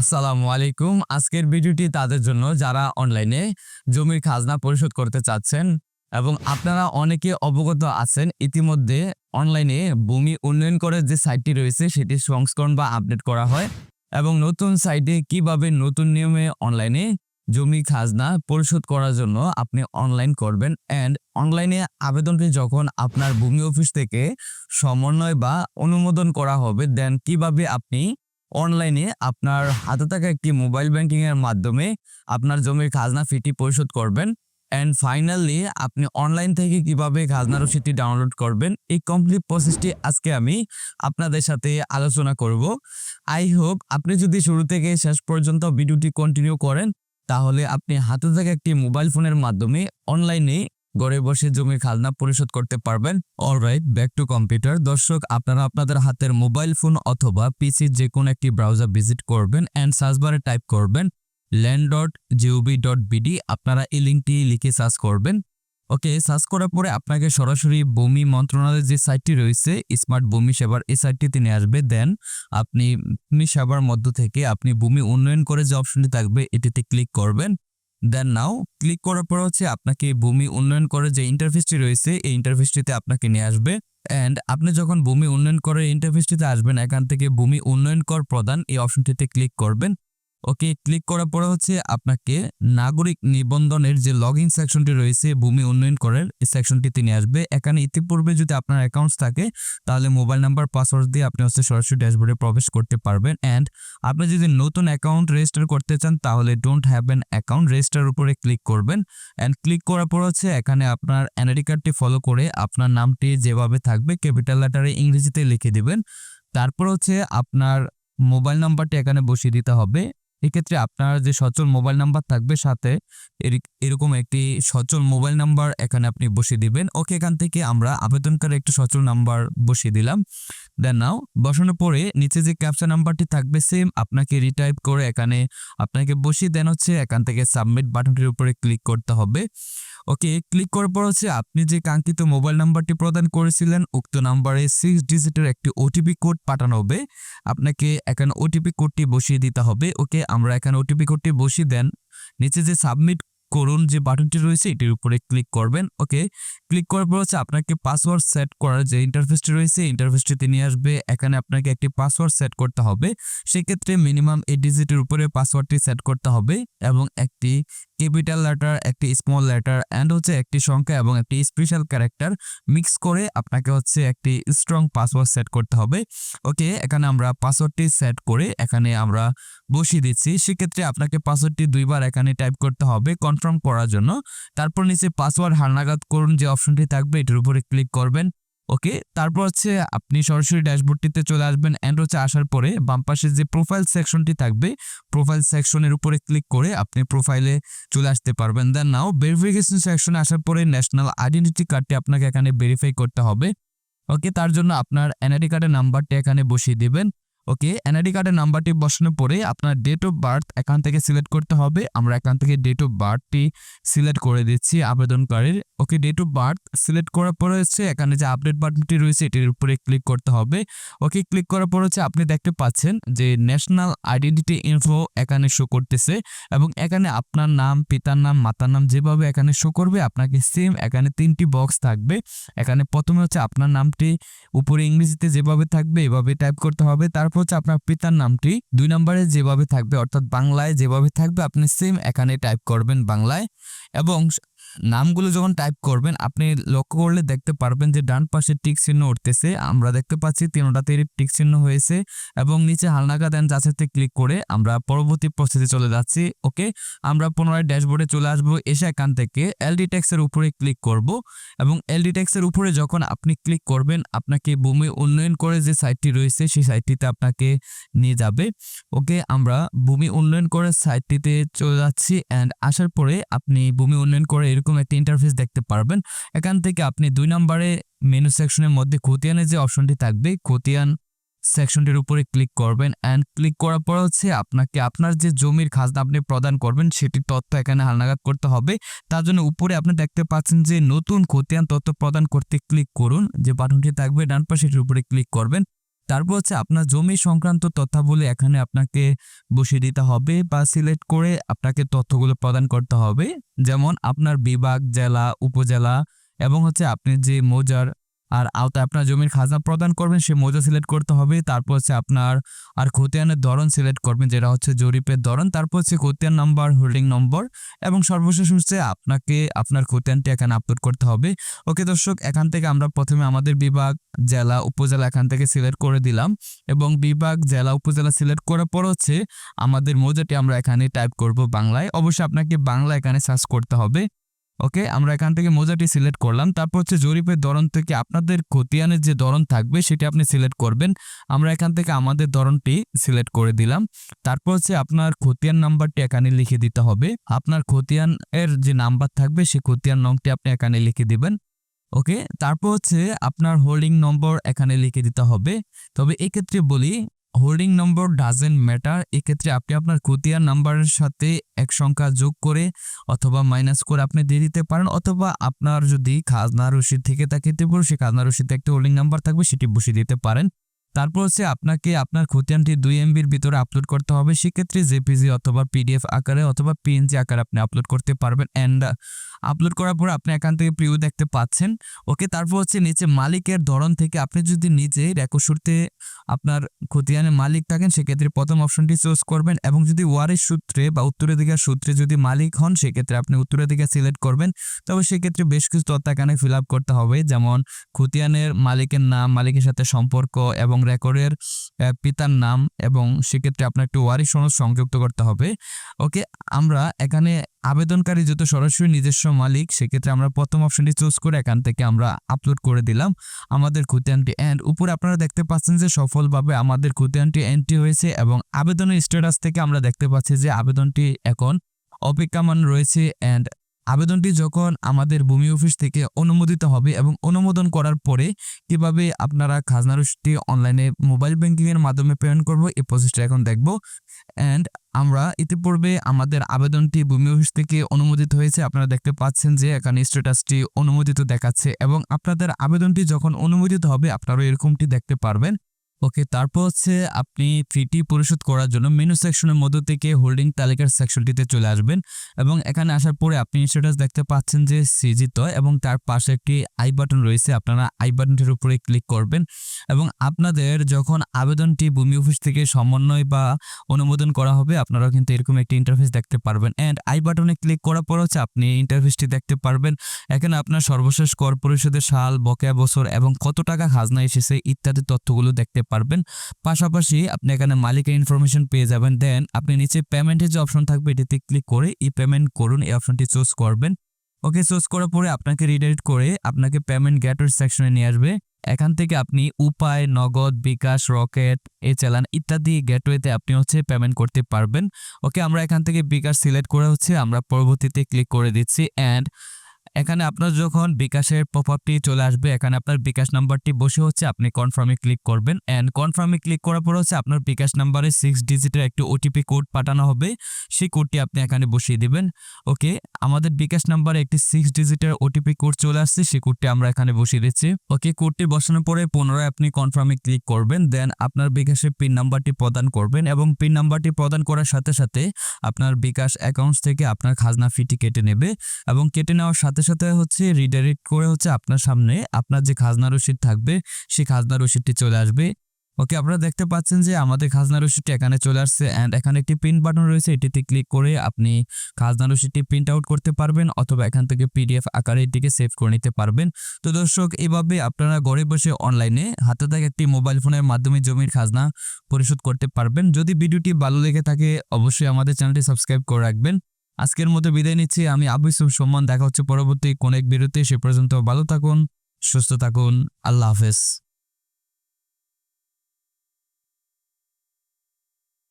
আসসালামু আলাইকুম। আজকের ভিডিওটি তাদের জন্য যারা অনলাইনে জমির খাজনা পরিশোধ করতে চাচ্ছেন এবং আপনারা অনেকে অবগত আছেন, ইতিমধ্যে অনলাইনে ভূমি উন্নয়ন করে যে সাইটটি রয়েছে, সেটি সংস্করণ বা আপডেট করা হয় এবং নতুন সাইটে কীভাবে নতুন নিয়মে অনলাইনে জমি খাজনা পরিশোধ করার জন্য আপনি অনলাইন করবেন অ্যান্ড অনলাইনে আবেদনটি যখন আপনার ভূমি অফিস থেকে সমন্বয় বা অনুমোদন করা হবে দেন কীভাবে আপনি অনলাইনে আপনার হাতে থাকা একটি মোবাইল ব্যাংকিং এর মাধ্যমে আপনার জমির খাজনা ফিটি পরিশোধ করবেন অ্যান্ড ফাইনালি আপনি অনলাইন থেকে কীভাবে খাজনা রসিদটি ডাউনলোড করবেন, এই কমপ্লিট প্রসেসটি আজকে আমি আপনাদের সাথে আলোচনা করব। আই হোপ আপনি যদি শুরু থেকে শেষ পর্যন্ত ভিডিওটি কন্টিনিউ করেন, তাহলে আপনি হাতে থাকা একটি মোবাইল ফোনের মাধ্যমে অনলাইনে ঘরে বসে জমির খালনা পরিশোধ করতে পারবেন। অলরাইট ব্যাক টু কম্পিউটার দর্শক, আপনারা আপনাদের হাতের মোবাইল ফোন অথবা পিসির যে কোনো একটি ব্রাউজার ভিজিট করবেন অ্যান্ড সার্চ বারে টাইপ করবেন land dot GOB dot BD আপনারা এই লিঙ্কটি লিখে সার্চ করবেন। ওকে সার্চ করার পরে আপনাকে সরাসরি ভূমি মন্ত্রণালয়ের যে সাইটটি রয়েছে স্মার্ট ভূমি সেবার এই সাইটটিতে নিয়ে আসবে। দেন আপনি সেবার মধ্য থেকে আপনি ভূমি উন্নয়ন করে যে অপশনটি থাকবে, এটিতে ক্লিক করবেন। দেন নাও ক্লিক করার পর হচ্ছে আপনাকে ভূমি উন্নয়ন করে যে ইন্টারফেসটি রয়েছে, এই ইন্টারফেসটিতে আপনাকে নিয়ে আসবে। অ্যান্ড আপনি যখন ভূমি উন্নয়ন করে ইন্টারফেসটিতে আসবেন, এখান থেকে ভূমি উন্নয়ন কর প্রদান এই অপশনটিতে ক্লিক করবেন। ওকে ক্লিক করার পরে হচ্ছে আপনাকে নাগরিক নিবন্ধনের যে লগ ইন সেকশনটি রয়েছে, ভূমি উন্নয়ন করার এই নিয়ে আসবে। এখানে ইতিপূর্বে যদি আপনার অ্যাকাউন্টস থাকে, তাহলে মোবাইল নাম্বার পাসওয়ার্ড দিয়ে আপনি হচ্ছে সরাসরি ড্যাশবোর্ডে প্রবেশ করতে পারবেন। অ্যান্ড আপনি যদি নতুন অ্যাকাউন্ট রেজিস্টার করতে চান, তাহলে don't have an account register উপরে ক্লিক করবেন। অ্যান্ড ক্লিক করার পর হচ্ছে এখানে আপনার এনআইডি কার্ডটি ফলো করে আপনার নামটি যেভাবে থাকবে ক্যাপিটাল লেটারে ইংরেজিতে লিখে দিবেন। তারপর হচ্ছে আপনার মোবাইল নাম্বারটি এখানে বসিয়ে দিতে হবে। এক্ষেত্রে আপনার যে সচল মোবাইল নাম্বার থাকবে সাথে, এরি- এরকম একটি সচল মোবাইল নাম্বার এখানে আপনি বসিয়ে দিবেন। ওকে এখান থেকে আমরা আবেদনকারী একটি সচল নাম্বার বসিয়ে দিলাম। দেন নাও বসানোর পরে নিচে যে ক্যাপচা নাম্বারটি থাকবে সেম আপনাকে রিটাইপ করে এখানে আপনাকে বসিয়ে দেন হচ্ছে, এখান থেকে সাবমিট বাটনটির উপরে ক্লিক করতে হবে। ওকে ক্লিক করার পর হচ্ছে আপনি যে কাঙ্ক্ষিত মোবাইল নাম্বারটি প্রদান করেছিলেন, উক্ত নাম্বারে সিক্স ডিজিটের একটি ওটিপি কোড পাঠানো হবে। আপনাকে এখানে ওটিপি কোডটি বসিয়ে দিতে হবে। ওকে আমরা এখানে ওটিপি কোডটি বসিয়ে দেন। নিচে যে সাবমিট করুন যে বাটনটি রয়েছে, এটির উপরে ক্লিক করবেন। ওকে, ক্লিক করার পর হচ্ছে আপনাকে পাসওয়ার্ড সেট করার যে ইন্টারফেসটি রয়েছে ইন্টারফেসটিতে নিয়ে আসবে। এখানে আপনাকে একটি পাসওয়ার্ড সেট করতে হবে। সেক্ষেত্রে মিনিমাম এই ডিজিটের উপরে পাসওয়ার্ডটি সেট করতে হবে এবং একটি ক্যাপিটাল লেটার একটি স্মল লেটার অ্যান্ড হচ্ছে একটি সংখ্যা এবং একটি স্পেশাল ক্যারেক্টার মিক্স করে আপনাকে হচ্ছে একটি স্ট্রং পাসওয়ার্ড সেট করতে হবে। ওকে এখানে আমরা পাসওয়ার্ডটি সেট করে এখানে আমরা বসিয়ে দিচ্ছি। সেক্ষেত্রে আপনাকে পাসওয়ার্ডটি দুইবার এখানে টাইপ করতে হবে কনফার্ম করার জন্য। তারপর নিচে পাসওয়ার্ড হালনাগাদ করুন যে অপশনটি থাকবে, এটির উপরে ক্লিক করবেন। ওকে? তারপর হচ্ছে আপনি সরাসরি ড্যাশবোর্ডটিতে চলে আসবেন। অ্যান্ড হচ্ছে আসার পরে বাম পাশে যে প্রোফাইল সেকশনটি থাকবে প্রোফাইল সেকশনের উপরে ক্লিক করে আপনি প্রোফাইলে চলে আসতে পারবেন। দেন নাও ভেরিফিকেশন সেকশনে আসার পরে ন্যাশনাল আইডেন্টিটি কার্ডটি আপনাকে এখানে ভেরিফাই করতে হবে। ওকে? তার জন্য আপনার এনআইডি কার্ডের নাম্বারটি এখানে বসিয়ে দিবেন। ওকে এনআইডি কার্ডের নাম্বারটি বসানোর পরে আপনার ডেট অফ বার্থ এখান থেকে সিলেক্ট করতে হবে। আমরা এখান থেকে ডেট অফ বার্থটি সিলেক্ট করে দিচ্ছি আবেদনকারীর okay date of birth select করার পরে হচ্ছে এখানে যে আপডেট বাটনটি রয়েছে এটির উপরে ক্লিক করতে হবে। ওকে ক্লিক করার পর হচ্ছে আপনি দেখতে পাচ্ছেন যে ন্যাশনাল আইডেন্টিটি ইনফো এখানে শো করতেছে এবং এখানে আপনার নাম, পিতার নাম, মাতার নাম যেভাবে এখানে শো করবে আপনাকে সেম এখানে তিনটি বক্স থাকবে। এখানে প্রথমে হচ্ছে আপনার নামটি উপরে ইংরেজিতে যেভাবে থাকবে এভাবে টাইপ করতে হবে। তারপর হচ্ছে আপনার পিতার নামটি দুই নম্বরে যেভাবে থাকবে, অর্থাৎ বাংলায় যেভাবে থাকবে, আপনি সেম এখানে টাইপ করবেন বাংলায় এবং নামগুলো যখন টাইপ করবেন, আপনি লক্ষ্য করলে দেখতে পারবেন যে ডান পাশে টিক চিহ্ন উঠতেছে। আমরা দেখতে পাচ্ছি তিনটাতে টিক চিহ্ন হয়েছে এবং নিচে হালনাগা দেন যাচাইতে ক্লিক করে আমরা পরবর্তী প্রস্তুতি চলে যাচ্ছি। ওকে আমরা পুনরায় ড্যাশবোর্ডে চলে আসব। এসে এখান থেকে এলডি ট্যাক্সের উপরে ক্লিক করব এবং এলডি ট্যাক্সের উপরে যখন আপনি ক্লিক করবেন, আপনাকে ভূমি উন্নয়ন করে যে সাইটটি রয়েছে, সেই সাইটটিতে আপনাকে নিয়ে যাবে। ওকে আমরা ভূমি উন্নয়ন করে সাইটটিতে চলে যাচ্ছি অ্যান্ড আসার পরে আপনি ভূমি উন্নয়ন করে এরকম একটা ইন্টারফেস দেখতে পারবেন। এখান থেকে আপনি দুই নম্বরে মেনু সেকশনের মধ্যে খতিয়ানের যে অপশনটি থাকবে খতিয়ান সেকশনটির উপরে ক্লিক করবেন অ্যান্ড ক্লিক করার পর হচ্ছে আপনাকে আপনার যে জমির খাজনা আপনি প্রদান করবেন, সেটির তথ্য এখানে হালনাগাদ করতে হবে। তার জন্য উপরে আপনি দেখতে পাচ্ছেন যে নতুন খতিয়ান তথ্য প্রদান করতে ক্লিক করুন। যে বাটনটি থাকবে ডান পাশে উপরে ক্লিক করবেন। তারপর হচ্ছে আপনার জমি সংক্রান্ত তথ্যাবলী এখানে আপনাকে বসিয়ে দিতে হবে বা সিলেক্ট করে আপনাকে তথ্যগুলো প্রদান করতে হবে। যেমন আপনার বিভাগ, জেলা, উপজেলা এবং হচ্ছে আপনি যে মৌজার আর আওতায় আপনার জমির খাজনা প্রদান করবেন, সে মৌজা সিলেক্ট করতে হবে। তারপর হচ্ছে আপনার আর খতিয়ানের ধরন সিলেক্ট করবেন, যেটা হচ্ছে জরিপের ধরন। তারপর হচ্ছে খতিয়ান নাম্বার হোল্ডিং নম্বর এবং সর্বশেষ হচ্ছে আপনাকে আপনার খতিয়ানটি এখানে আপলোড করতে হবে। ওকে দর্শক, এখান থেকে আমরা প্রথমে আমাদের বিভাগ, জেলা, উপজেলা এখান থেকে সিলেক্ট করে দিলাম এবং বিভাগ, জেলা, উপজেলা সিলেক্ট করার পর হচ্ছে আমাদের মৌজাটি আমরা এখানে টাইপ করব বাংলায়। অবশ্যই আপনাকে বাংলা এখানে সার্চ করতে হবে। ওকে আমরা এখান থেকে মোজাটি সিলেক্ট করলাম। তারপর হচ্ছে জরিপের ধরন থেকে আপনাদের খতিয়ানের যে ধরন থাকবে, সেটি আপনি সিলেক্ট করবেন। আমরা এখান থেকে আমাদের ধরনটি সিলেক্ট করে দিলাম। তারপর হচ্ছে আপনার খতিয়ান নাম্বারটি এখানে লিখে দিতে হবে। আপনার খতিয়ান এর যে নাম্বার থাকবে, সেই খতিয়ান নংটি আপনি এখানে লিখে দিবেন। ওকে তারপর হচ্ছে আপনার হোল্ডিং নম্বর এখানে লিখে দিতে হবে। তবে এক্ষেত্রে বলি হোল্ডিং নম্বর ডাজেন্ট ম্যাটার এক্ষেত্রে আপনি আপনার খতিয়ান নাম্বারের সাথে এক সংখ্যা যোগ করে অথবা মাইনাস করে আপনি দিয়ে দিতে পারেন অথবা আপনার যদি খাজনা রসিদ থেকে থাকে ত্রিপুর সেই খাজনা রসিদে একটা হোল্ডিং নাম্বার থাকবে, সেটি বসিয়ে দিতে পারেন। তারপর হচ্ছে আপনাকে আপনার খতিয়ানটি দুই এমবির ভিতরে আপলোড করতে হবে। সেক্ষেত্রে জেপিজি অথবা পিডিএফ আকারে অথবা পিএনজি আকারে আপনি আপলোড করতে পারবেন। অ্যান্ড আপলোড করার পর আপনি এখান থেকে প্রিউ দেখতে পাচ্ছেন। ওকে তারপর হচ্ছে নিচে মালিকের ধরন থেকে আপনি যদি নিজে রেকর্ড শুরুতে আপনার খতিয়ানের মালিক থাকেন, সেক্ষেত্রে প্রথম অপশনটি চুজ করবেন এবং যদি ওয়ারের সূত্রে বা উত্তরাধিকার সূত্রে যদি মালিক হন, সেক্ষেত্রে আপনি উত্তরাধিকার সিলেক্ট করবেন। তবে সেক্ষেত্রে বেশ কিছু তথ্য এখানে ফিল আপ করতে হবে। যেমন খতিয়ানের মালিকের নাম, মালিকের সাথে সম্পর্ক এবং রেকর্ডের পিতার নাম এবং সেক্ষেত্রে আপনার একটু ওয়ারিশ সনদ সংযুক্ত করতে হবে। ওকে, আমরা এখানে আবেদনকারী যত সরাসরি নিজস্ব মালিক, সেক্ষেত্রে আমরা প্রথম অপশনটি চুজ করে এখান থেকে আমরা আপলোড করে দিলাম আমাদের খতিয়ানটি অ্যান্ড উপরে আপনারা দেখতে পাচ্ছেন যে সফলভাবে আমাদের খতিয়ানটি এন্ট্রি হয়েছে এবং আবেদনের স্ট্যাটাস থেকে আমরা দেখতে পাচ্ছি যে আবেদনটি এখন অপেক্ষামান রয়েছে অ্যান্ড আবেদনটি যখন আমাদের ভূমি অফিস থেকে অনুমোদিত হবে এবং অনুমোদন করার পরে কীভাবে আপনারা খাজনা রসিদটি অনলাইনে মোবাইল ব্যাংকিংয়ের মাধ্যমে প্রেরণ করব, এই প্রসেসটা এখন দেখব। অ্যান্ড আমরা ইতিপূর্বে আমাদের আবেদনটি ভূমি অফিস থেকে অনুমোদিত হয়েছে। আপনারা দেখতে পাচ্ছেন যে এখানে স্ট্যাটাসটি অনুমোদিত দেখাচ্ছে এবং আপনাদের আবেদনটি যখন অনুমোদিত হবে আপনারা এরকমটি দেখতে পারবেন। ওকে তারপর হচ্ছে আপনি ফিটি পরিশোধ করার জন্য মেনু সেকশনের মধ্য থেকে হোল্ডিং তালিকার সেকশনটিতে চলে আসবেন এবং এখানে আসার পরে আপনি স্ট্যাটাস দেখতে পাচ্ছেন যে সৃজিত এবং তার পাশে একটি আই বাটন রয়েছে, আপনারা আই বাটনটির উপরে ক্লিক করবেন এবং আপনাদের যখন আবেদনটি ভূমি অফিস থেকে সমন্বয় বা অনুমোদন করা হবে আপনারা কিন্তু এরকম একটি ইন্টারফেস দেখতে পারবেন। অ্যান্ড আই বাটনে ক্লিক করার পর হচ্ছে আপনি ইন্টারফেসটি দেখতে পারবেন। এখানে আপনার সর্বশেষ কর পরিশোধের সাল, বকেয়া বছর এবং কত টাকা খাজনা এসেছে ইত্যাদি তথ্যগুলো দেখতে পারবেন। পাশাপাশি আপনি এখানে মালিকের ইনফরমেশন পেয়ে যাবেন। দেন আপনি নিচে পেমেন্টের যে অপশন থাকবে, এটিতে ক্লিক করে ই পেমেন্ট করুন, এই অপশনটি চুজ করবেন। ওকে চুজ করার পরে আপনাকে রিডাইরেক্ট করে আপনাকে পেমেন্ট গেটওয়ে সেকশনে নিয়ে আসবে। এখান থেকে আপনি উপায়, নগদ, বিকাশ, রকেট এ চালান ইত্যাদি গেটওয়েতে আপনি হচ্ছে পেমেন্ট করতে পারবেন। ওকে আমরা এখান থেকে বিকাশ সিলেক্ট করে হচ্ছে আমরা পরবর্তীতে ক্লিক করে দিচ্ছি। অ্যান্ড এখানে আপনার যখন বিকাশের পপআপটি চলে আসবে, এখানে আপনার বিকাশ নাম্বারটি বসে হচ্ছে, আপনি কনফার্মে ক্লিক করবেন। অ্যান্ড কনফার্মে ক্লিক করার পর হচ্ছে আপনার বিকাশ নাম্বারে সিক্স ডিজিটের একটি ওটিপি কোড পাঠানো হবে। সেই কোডটি আপনি এখানে বসিয়ে দিবেন। ওকে আমাদের বিকাশ নাম্বারে একটি সিক্স ডিজিটের ওটিপি কোড চলে আসছে, সেই কোডটি আমরা এখানে বসিয়ে দিচ্ছি। ওকে কোডটি বসানোর পরে পুনরায় আপনি কনফার্মে ক্লিক করবেন। দেন আপনার বিকাশের পিন নাম্বারটি প্রদান করবেন এবং পিন নাম্বারটি প্রদান করার সাথে সাথে আপনার বিকাশ অ্যাকাউন্টস থেকে আপনার খাজনা ফিটি কেটে নেবে এবং কেটে নেওয়ার সাথে সাথে সাথে হচ্ছে রিডাইরেক্ট করে হচ্ছে আপনার সামনে আপনার যে খাজনা রসিদ থাকবে, সেই খাজনা রসিদটি চলে আসবে। ওকে আপনারা দেখতে পাচ্ছেন যে আমাদের খাজনা রসিদটি এখানে চলে আসছে অ্যান্ড এখানে একটি প্রিন্ট বাটন রয়েছে, এটিতে ক্লিক করে আপনি খাজনা রসিদটি প্রিন্ট আউট করতে পারবেন অথবা এখান থেকে পিডিএফ আকারে এটিকে সেভ করে নিতে পারবেন। তো দর্শক, এভাবে আপনারা ঘরে বসে অনলাইনে হাতে থাকা একটি মোবাইল ফোনের মাধ্যমে জমির খাজনা পরিশোধ করতে পারবেন। যদি ভিডিওটি ভালো লেগে থাকে, অবশ্যই আমাদের চ্যানেলটি সাবস্ক্রাইব করে রাখবেন। আজকের মতো বিদায় নিচ্ছি। আমি আবু ইসুফ সম্মান দেখা হচ্ছে পরবর্তী কোন এক বিরতি সে পর্যন্ত ভালো থাকুন, সুস্থ থাকুন। আল্লাহ হাফেজ।